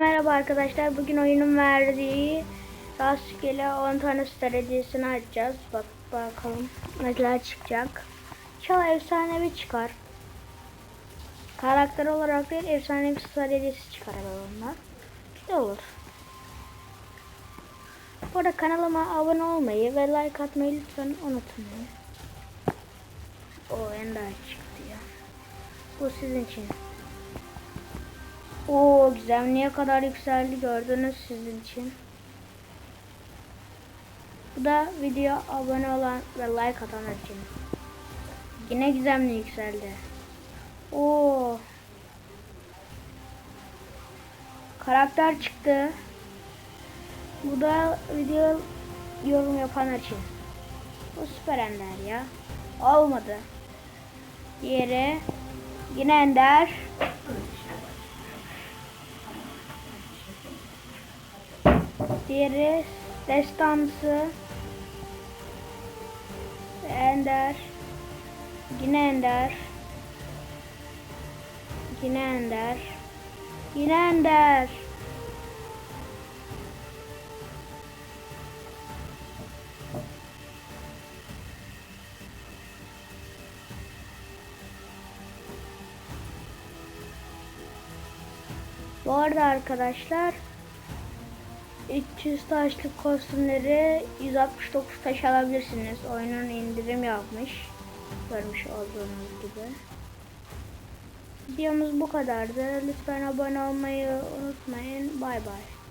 Merhaba arkadaşlar. Bugün oyunun verdiği rastgele 10 tane star hediyesini açacağız. Bak bakalım neler çıkacak. İnşallah efsanevi çıkar. Karakter olarak değil efsanevi star hediyesi çıkar onlar. Güzel olur. Bu arada kanalıma abone olmayı ve like atmayı lütfen unutmayın. O ender çıktı ya. Bu sizin için. Oo gizemliğe kadar yükseldi gördünüz sizin için. Bu da video abone olan ve like atanlar için. Yine gizemli yükseldi. Oo. Karakter çıktı. Bu da video yorum yapanlar için. Bu süper ender ya. Olmadı. Diğeri yine ender. Diğeri destansı. Ender. Yine Ender. Yine Ender. Yine Ender. Bu arada arkadaşlar 300 taşlık kostümleri 169 taş alabilirsiniz. Oyunun indirim yapmış. Görmüş olduğunuz gibi. Videomuz bu kadardı. Lütfen abone olmayı unutmayın. Bay bay.